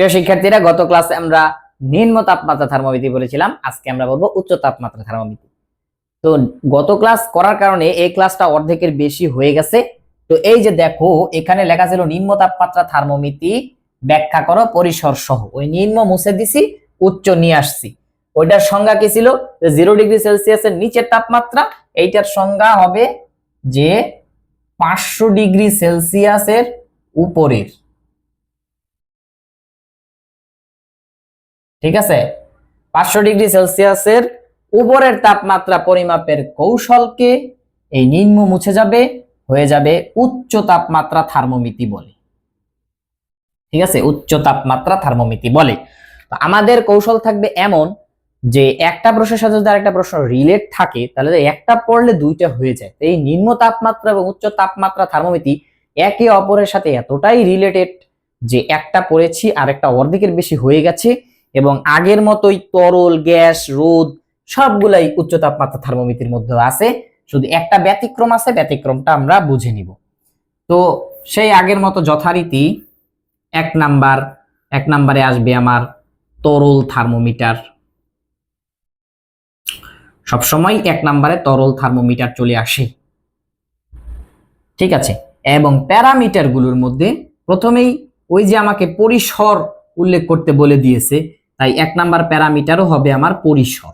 প্রিয় শিক্ষার্থীরা, গত ক্লাসে আমরা নিম্ন তাপমাত্রা থার্মোমিতি বলেছিলাম। আজকে আমরা বলব উচ্চ তাপমাত্রা থার্মোমিতি তো গত ক্লাস করার কারণে এই ক্লাসটা অর্ধেকের বেশি হয়ে গেছে। তো এই যে দেখো, এখানে লেখা ছিল নিম্ন তাপমাত্রা থার্মোমিতি ব্যাখ্যা করো পরিসর সহ। ওই নিম্ন মুছে দিছি, উচ্চ নিয়ে আসছি। ওইটার সংজ্ঞা কি ছিল? জিরো ডিগ্রি সেলসিয়াসের নিচের তাপমাত্রা, এইটার সংজ্ঞা হবে যে পাঁচশো ডিগ্রি সেলসিয়াসের উপরের। ঠিক আছে? পাঁচশো ডিগ্রি সেলসিয়াসের উপরের তাপমাত্রা পরিমাপের কৌশলকে এই নিম্ন মুছে যাবে, হয়ে যাবে উচ্চ তাপমাত্রা থার্মোমিতি বলে। ঠিক আছে? উচ্চ তাপমাত্রা থার্মোমিতি বলে। আমাদের কৌশল থাকবে এমন যে একটা প্রশ্নের সাথে যদি আরেকটা প্রশ্ন রিলেট থাকে, তাহলে একটা পড়লে দুইটা হয়ে যায়। এই নিম্ন তাপমাত্রা এবং উচ্চ তাপমাত্রা থার্মোমিতি একে অপরের সাথে এতটাই রিলেটেড যে একটা পড়েছি আর একটা অর্ধেকের বেশি হয়ে গেছে। এবং আগের মতোই তরল, গ্যাস, রোদ, সবগুলাই উচ্চ তাপমাত্রা থার্মোমিতির মধ্যে আছে। শুধু একটা ব্যতিক্রম আছে, ব্যতিক্রমটা আমরা বুঝে নিব। তো সেই আগের মতো যথারীতি এক নাম্বার, এক নাম্বারে আসবে আমার তরল থার্মোমিটার। সবসময় এক নাম্বারে তরল থার্মোমিটার চলে আসে। ঠিক আছে? এবং প্যারামিটারগুলোর মধ্যে প্রথমেই ওই যে আমাকে পরিসর উল্লেখ করতে বলে দিয়েছে তাই এক নাম্বার প্যারামিটারও হবে আমার পরিসর।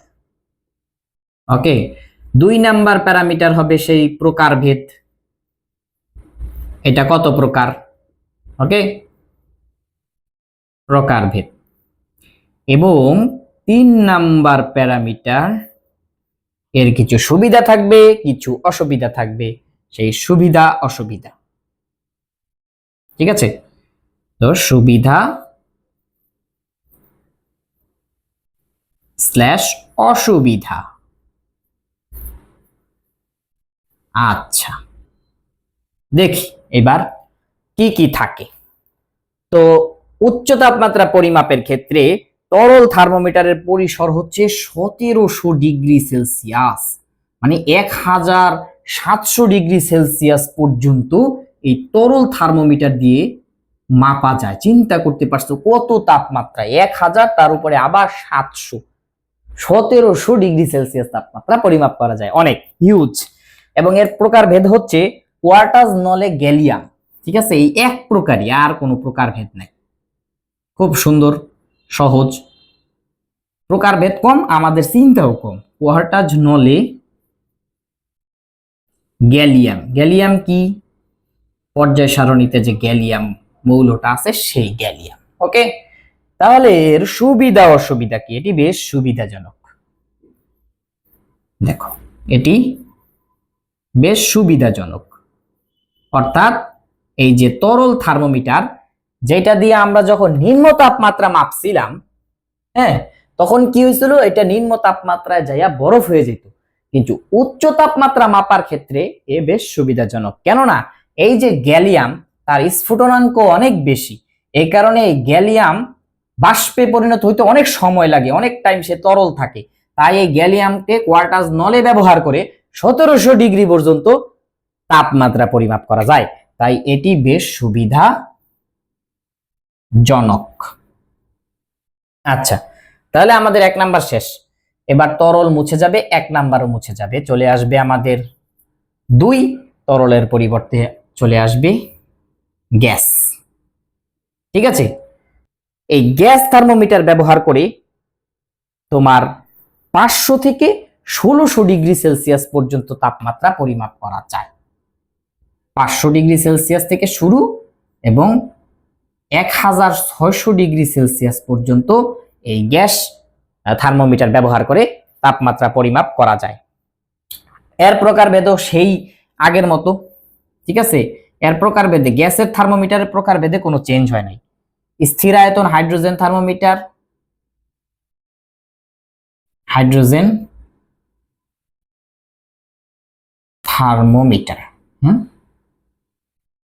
ওকে? দুই নাম্বার প্যারামিটার হবে সেই প্রকারভেদ এটা কত প্রকার? ওকে? প্রকারভেদ এবং তিন নাম্বার প্যারামিটার, এর কিছু সুবিধা থাকবে, কিছু অসুবিধা থাকবে। সেই সুবিধা অসুবিধা ঠিক আছে? তো সুবিধা স্ল্যাশ অসুবিধা। আচ্ছা দেখি এবার কি কি থাকে। তো উচ্চ তাপমাত্রা পরিমাপের ক্ষেত্রে তরল থার্মোমিটারের পরিসর হচ্ছে সতেরোশো ডিগ্রি সেলসিয়াস মানে এক হাজার সাতশো ডিগ্রি সেলসিয়াস পর্যন্ত এই তরল থার্মোমিটার দিয়ে মাপা যায়। চিন্তা করতে পারছ কত তাপমাত্রা এক হাজার, তার উপরে আবার সাতশো। সতেরোশো ডিগ্রি সেলসিয়াস তাপমাত্রা পরিমাপ করা যায়, অনেক হিউজ এবং এর প্রকার ভেদ হচ্ছে কোয়ার্টাজ নলে গ্যালিয়াম, ঠিক আছে? এই এক প্রকারই, আর কোনো প্রকার ভেদ নাই। খুব সুন্দর, সহজ। প্রকারভেদ কম, আমাদের চিন্তাও কম। কোয়ার্টাজ নলে গ্যালিয়াম গ্যালিয়াম কি? পর্যায় সারণীতে যে গ্যালিয়াম মৌলটা আছে, সেই গ্যালিয়াম ওকে তাহলে এর সুবিধা অসুবিধা কি? এটি বেশ সুবিধাজনক। দেখো, এটি বেশ সুবিধাজনক। অর্থাৎ এই যে তরল থার্মোমিটার, যেটা দিয়ে আমরা যখন নিম্ন তাপমাত্রা মাপছিলাম হ্যাঁ তখন কি হয়েছিল? এটা নিম্ন তাপমাত্রায় যাইয়া বরফ হয়ে যেত। কিন্তু উচ্চ তাপমাত্রা মাপার ক্ষেত্রে এ বেশ সুবিধাজনক। কেননা এই যে গ্যালিয়াম, তার স্ফুটনাঙ্ক অনেক বেশি। এই কারণে গ্যালিয়াম বাষ্পে পরিণত হইতে অনেক সময় লাগে, অনেক টাইম সে তরল থাকে। তাই এই গ্যালিয়ামকে কোয়ার্টাজ নলে ব্যবহার করে সতেরোশো ডিগ্রি পর্যন্ত তাপমাত্রা পরিমাপ করা যায়। তাই এটি বেশ সুবিধা জনক আচ্ছা তাহলে আমাদের এক নাম্বার শেষ। এবার তরল মুছে যাবে, এক নাম্বারও মুছে যাবে। চলে আসবে আমাদের দুই, তরলের পরিবর্তে চলে আসবে গ্যাস। ঠিক আছে? এই গ্যাস থার্মোমিটার ব্যবহার করে তোমার পাঁচশো থেকে ষোলোশো ডিগ্রি সেলসিয়াস পর্যন্ত তাপমাত্রা পরিমাপ করা যায়। পাঁচশো ডিগ্রি সেলসিয়াস থেকে শুরু এবং এক হাজার ছয়শো ডিগ্রি সেলসিয়াস পর্যন্ত এই গ্যাস থার্মোমিটার ব্যবহার করে তাপমাত্রা পরিমাপ করা যায়। এর প্রকার প্রকারভেদও সেই আগের মতো, ঠিক আছে? এর প্রকারভেদে, গ্যাসের থার্মোমিটারের প্রকার প্রকারভেদে কোনো চেঞ্জ হয় নাই। স্থির আয়তন hydrogen thermometer hydrogen thermometer, hmm?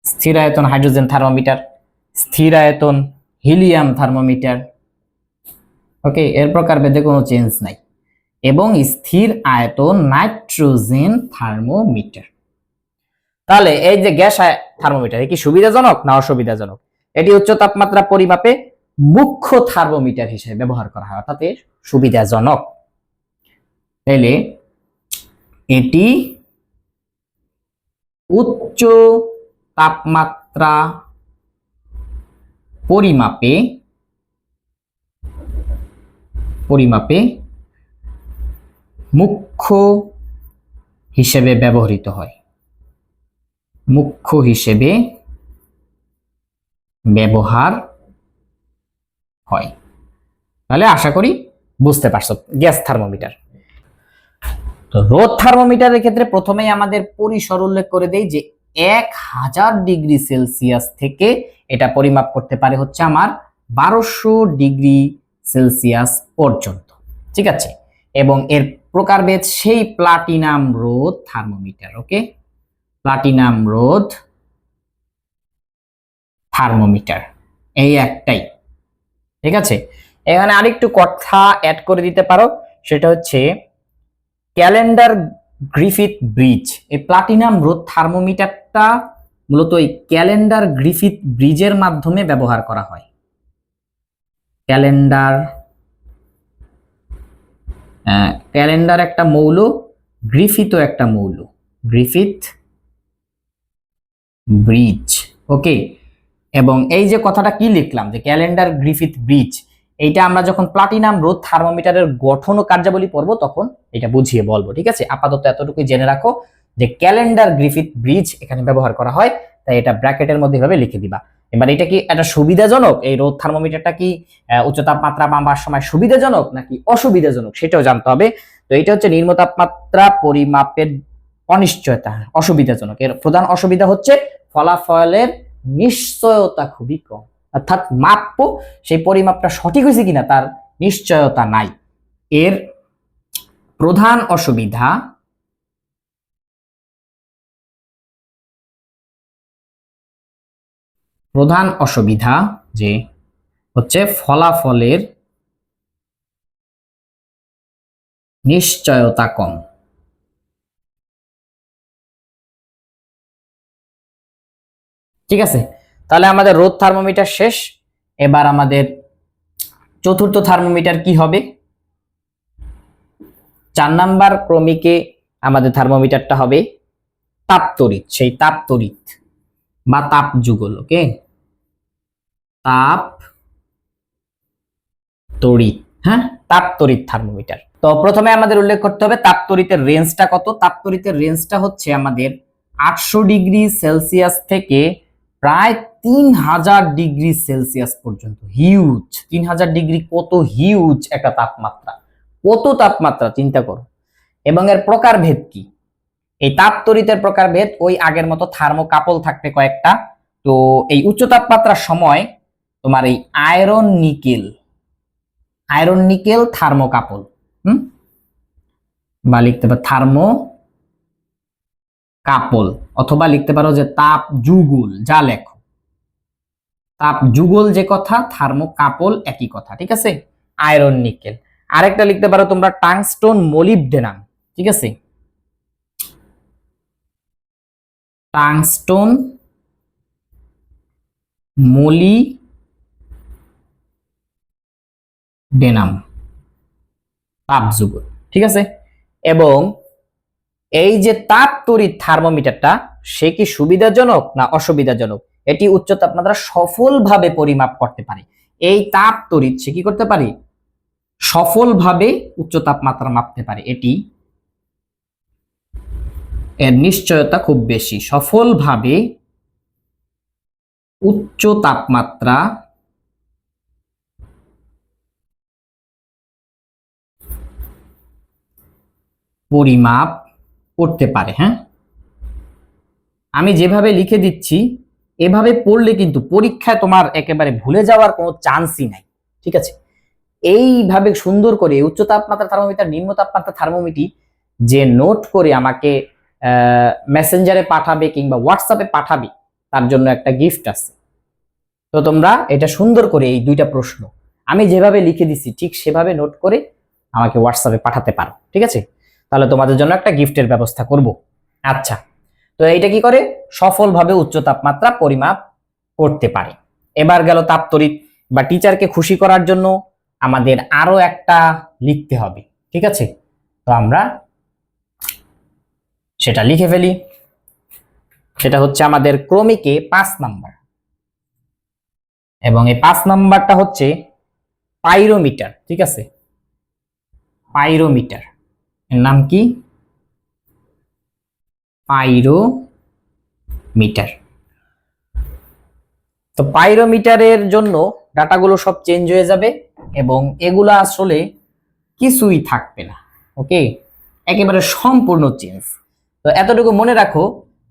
স্থির আয়তন হাইড্রোজেন থার্মোমিটার স্থির আয়তন হিলিয়াম থার্মোমিটার। ওকে এর প্রকার ভেদে কোনো চেঞ্জ নাই। এবং স্থির আয়তন নাইট্রোজেন থার্মোমিটার। তাহলে এই যে গ্যাস থার্মোমিটার কি সুবিধাজনক না অসুবিধাজনক? এটি উচ্চ তাপমাত্রা পরিমাপে মুখ্য থার্মোমিটার হিসেবে ব্যবহার করা হয়, অর্থাৎ সুবিধাজনক। তাইলে এটি উচ্চ তাপমাত্রা পরিমাপে পরিমাপে মুখ্য হিসেবে ব্যবহৃত হয়। মুখ্য হিসেবে ব্যবহার হয়। তাহলে আশা করি বুঝতে পারছ, গ্যাস থার্মোমিটার। তো রোদ থার্মোমিটারের ক্ষেত্রে প্রথমেই আমাদের পরিসর উল্লেখ করে দেই যে এক হাজার ডিগ্রি সেলসিয়াস থেকে এটা পরিমাপ করতে পারে হচ্ছে আমার বারোশো ডিগ্রি সেলসিয়াস পর্যন্ত। ঠিক আছে? এবং এর প্রকারভেদ সেই platinum rod thermometer, okay? Platinum rod thermometer. এই একটাই। ঠিক আছে? এখানে আরেকটু কথা অ্যাড করে দিতে পারো। সেটা হচ্ছে ক্যালেন্ডার গ্রিফিথ ব্রিজ। এই প্লাটিনাম রোদ থার্মোমিটারটা মূলত এই ক্যালেন্ডার গ্রিফিথ ব্রিজের মাধ্যমে ব্যবহার করা হয়। ক্যালেন্ডার ক্যালেন্ডার একটা মৌল, গ্রিফিথও একটা মৌল। Griffith bridge. ওকে? এবং এই যে কথাটা কি লিখলাম, যে ক্যালেন্ডার গ্রিফিথ ব্রিজ এইটা আমরা যখন প্লাটিনাম রোদ থার্মোমিটারের গঠন ও কার্যাবলী পড়ব তখন এটা বুঝিয়ে বলব, ঠিক আছে? আপাতত এতটুকুই জেনে রাখো যে ক্যালেন্ডার গ্রিফিথ ব্রিজ এখানে ব্যবহার করা হয়, তাই এটা ব্র্যাকেটের মধ্যে ভাবে লিখে দিবা। এবার এটা কি একটা সুবিধাজনক? এই রোদ থার্মোমিটারটা কি উচ্চ তাপমাত্রা মাপার সময় সুবিধাজনক নাকি অসুবিধাজনক? সেটাও জানতে হবে। তো এটা হচ্ছে নিম্ন তাপমাত্রা পরিমাপের অনিশ্চয়তা, অসুবিধাজনক। এর প্রধান অসুবিধা হচ্ছে ফলাফলের নিশ্চয়তা খুবই কম। অর্থাৎ মাপ্য সেই পরিমাপটা সঠিক হয়েছে কিনা তার নিশ্চয়তা নাই। এর প্রধান অসুবিধা প্রধান অসুবিধা যে হচ্ছে ফলাফলের নিশ্চয়তা কম। ঠিক আছে? তাহলে আমাদের রোদ থার্মোমিটার শেষ। এবার আমাদের চতুর্থ থার্মোমিটার কি হবে? চার নাম্বার ক্রমিকে আমাদের থার্মোমিটারটা হবে তাপতড়িৎ সেই তাপতড়িৎ বা তাপ যুগল ওকে তাপ তড়িৎ হ্যাঁ? তাপ তড়িৎ থার্মোমিটার তো প্রথমে আমাদের উল্লেখ করতে হবে তাপ তড়িতের রেঞ্জটা কত? তাপ তড়িতের রেঞ্জটা হচ্ছে আমাদের আটশো ডিগ্রি সেলসিয়াস থেকে প্রায় তিন হাজার ডিগ্রি সেলসিয়াস পর্যন্ত হিউজ তিন হাজার ডিগ্রি কত হিউজ একটা তাপমাত্রা? কত তাপমাত্রা, চিন্তা করো। এবং এর প্রকারভেদ কি? এই তাপ তড়িতের প্রকারভেদ, ওই আগের মতো থার্মোকাপল থাকবে কয়েকটা। তো এই উচ্চ তাপমাত্রার সময় তোমার এই iron nickel iron nickel thermocouple hmm? বা লিখতে পারো, থার্মো কাপল, অথবা লিখতে পারো যে তাপ যুগল যা লেখো। তাপ যুগল যে কথা থার্মো কাপল একই কথা, ঠিক আছে? Iron, nickel. আরেকটা লিখতে পারো তোমরা টাংস্টোন মলিবডেনাম, ঠিক আছে? টাংস্টোন মলি ডেনাম তাপ যুগল ঠিক আছে? এবং এই যে তাপ তড়িৎ থার্মোমিটারটা, সে কি সুবিধাজনক না অসুবিধাজনক? এটি উচ্চ তাপমাত্রা সফলভাবে পরিমাপ করতে পারে। এই তাপ তড়িৎ সে কি করতে পারে? সফলভাবে উচ্চ তাপমাত্রা মাপতে পারে। এটি এর নিশ্চয়তা খুব বেশি। সফলভাবে উচ্চ তাপমাত্রা পরিমাপ করতে পারে হ্যাঁ? আমি যেভাবে লিখে দিচ্ছি, এভাবে পড়লে কিন্তু পরীক্ষায় তোমার একেবারে ভুলে যাওয়ার কোনো চান্সই নাই, ঠিক আছে? এইভাবে সুন্দর করে উচ্চ তাপমাত্রা থার্মোমিটার, নিম্ন তাপমাত্রা থার্মোমিটি যে নোট করে আমাকে মেসেঞ্জারে পাঠাবে কিংবা হোয়াটসঅ্যাপে পাঠাবে, তার জন্য একটা গিফট আছে। তো তোমরা এটা সুন্দর করে এই দুইটা প্রশ্ন, আমি যেভাবে লিখে দিচ্ছি ঠিক সেভাবে নোট করে আমাকে হোয়াটসঅ্যাপে পাঠাতে পারো, ঠিক আছে? তাহলে তোমাদের জন্য একটা গিফটের ব্যবস্থা করব। আচ্ছা তো এইটা কি করে? সফলভাবে উচ্চ তাপমাত্রা পরিমাপ করতে পারে। এবার গেল তাপতড়িৎ বা টিচারকে খুশি করার জন্য আমাদের আরও একটা লিখতে হবে, ঠিক আছে? তো আমরা সেটা লিখে ফেলি। সেটা হচ্ছে আমাদের ক্রমিকে পাঁচ নাম্বার। এবং এই পাঁচ নাম্বারটা হচ্ছে পাইরোমিটার, ঠিক আছে? পাইরোমিটার। এর নাম কি? পাইরোমিটার। তো পাইরোমিটারের জন্য ডাটাগুলো সব চেঞ্জ হয়ে যাবে এবং এগুলো আসলে কিছুই থাকবে না, ওকে? একেবারে সম্পূর্ণ চেঞ্জ। তো এতটুকু মনে রাখো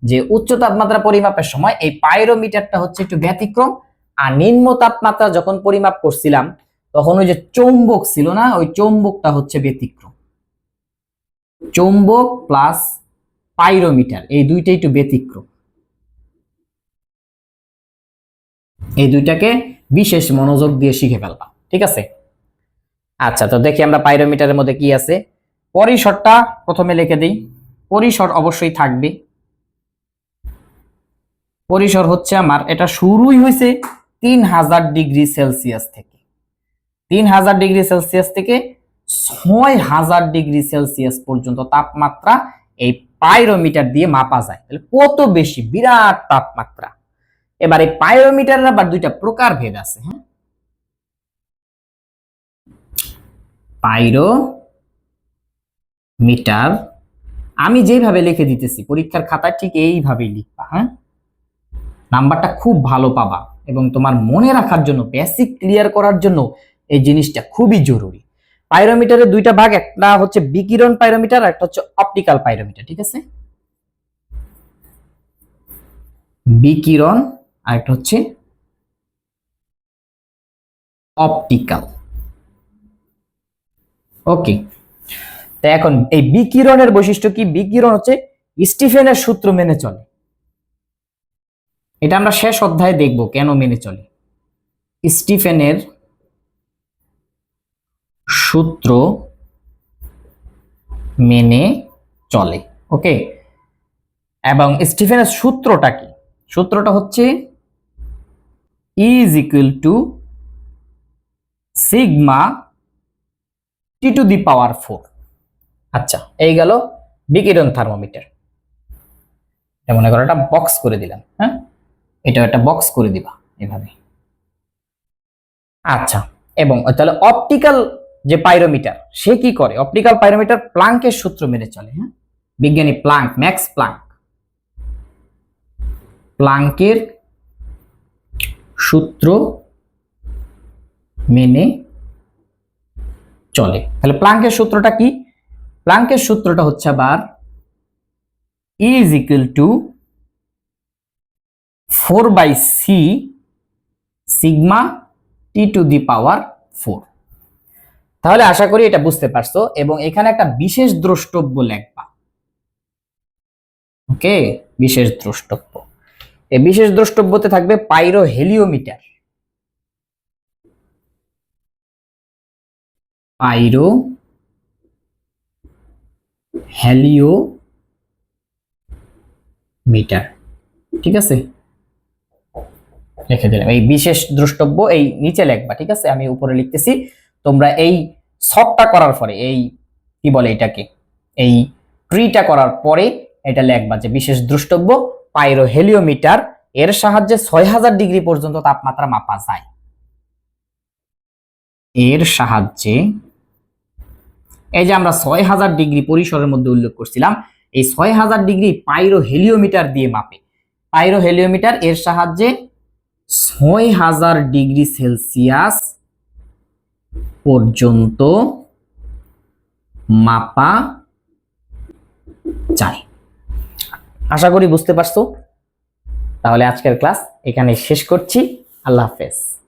যে উচ্চ তাপমাত্রা পরিমাপের সময় এই পাইরোমিটারটা হচ্ছে একটু ব্যতিক্রম আর নিম্ন তাপমাত্রা যখন পরিমাপ করছিলাম, তখন ওই যে চৌম্বক ছিল না, ওই চৌম্বকটা হচ্ছে ব্যতিক্রম। চৌম্বক প্লাস পাইরোমিটার এই দুইটাই একটু ব্যতিক্রম। এই দুইটাকে বিশেষ মনোযোগ দিয়ে শিখে ফেলবা, ঠিক আছে? আচ্ছা তো দেখি আমরা পাইরোমিটারের মধ্যে কি আছে। পরিসরটা প্রথমে লিখে দিই। পরিসর অবশ্যই থাকবে। পরিসর হচ্ছে আমার, এটা শুরুই হয়েছে তিন হাজার ডিগ্রি সেলসিয়াস থেকে। তিন হাজার ডিগ্রি সেলসিয়াস থেকে ছয় হাজার ডিগ্রি সেলসিয়াস পর্যন্ত তাপমাত্রা এই পাইরোমিটার দিয়ে মাপা যায়। তাহলে কত বেশি? বিরাট তাপমাত্রা। এবার এই পাইরোমিটারের আবার দুইটা প্রকার ভেদ আছে হ্যাঁ? পাইরো মিটার আমি যেভাবে লিখে দিতেছি, পরীক্ষার খাতায় ঠিক এইভাবেই লিখবা হ্যাঁ? নাম্বারটা খুব ভালো পাবা এবং তোমার মনে রাখার জন্য বেসিক ক্লিয়ার করার জন্য এই জিনিসটা খুবই জরুরি। পাইরোমিটারের দুইটা ভাগ, একটা হচ্ছে বিকিরণ পাইরোমিটার আর একটা হচ্ছে অপটিক্যাল পাইরোমিটার, ঠিক আছে? বিকিরণ আর একটা হচ্ছে অপটিক্যাল। ওকে, তো এখন এই বিকিরণের বৈশিষ্ট্য কি? বিকিরণ হচ্ছে স্টিফেনের সূত্র মেনে চলে। এটা আমরা শেষ অধ্যায়ে দেখব কেন মেনে চলে। স্টিফেনের সূত্র মেনে চলে, ওকে? এবং স্টিফেনের সূত্রটা কি? সূত্রটা হচ্ছে is equal to sigma T to the power four আচ্ছা এই গেল বিকিরণ থার্মোমিটার এটা মনে করো একটা বক্স করে দিলাম হ্যাঁ? এটা একটা বক্স করে দিবা, এভাবে। আচ্ছা এবং তাহলে অপটিক্যাল যে পাইরোমিটার সে কি করে? অপটিক্যাল পাইরোমিটার প্লাঙ্কের সূত্র মেনে চলে হ্যাঁ? বিজ্ঞানী প্লাঙ্ক ম্যাক্স প্লাঙ্ক প্লাঙ্কের সূত্র মেনে চলে। তাহলে প্লাঙ্কের সূত্রটা কি? প্লাঙ্কের সূত্রটা হচ্ছে আবার is equal to four by c sigma T to the power four তাহলে আশা করি এটা বুঝতে পারছ এবং এখানে একটা বিশেষ দ্রষ্টব্য লেখবা। ওকে? বিশেষ দ্রষ্টব্য। এই বিশেষ দ্রষ্টব্যতে থাকবে পাইরো হেলিওমিটার পাইরো হ্যালিও মিটার ঠিক আছে? লিখে দিলাম। এই বিশেষ দ্রষ্টব্য এই নিচে লেখবা, ঠিক আছে? আমি উপরে লিখতেছি তোমরা এই সবটা করার পরে, এই কি বলে এটাকে? এই ট্রিটা করার পরে এটা লেখবা যে বিশেষ দ্রষ্টব্য পাইরো হেলিওমিটার এর সাহায্যে ছয় হাজার ডিগ্রি পর্যন্ত তাপমাত্রা মাপা যায়। এর সাহায্যে, এই যে আমরা ছয় হাজার ডিগ্রি পরিসরের মধ্যে উল্লেখ করছিলাম, এই ছয় হাজার ডিগ্রি পাইরো হেলিওমিটার দিয়ে মাপে। পাইরো হেলিওমিটার এর সাহায্যে ছয় হাজার ডিগ্রি সেলসিয়াস পর্যন্ত মাপা যায়। আশা করি বুঝতে পারছ? তাহলে আজকের ক্লাস এখানে শেষ করছি। আল্লাহ হাফেজ।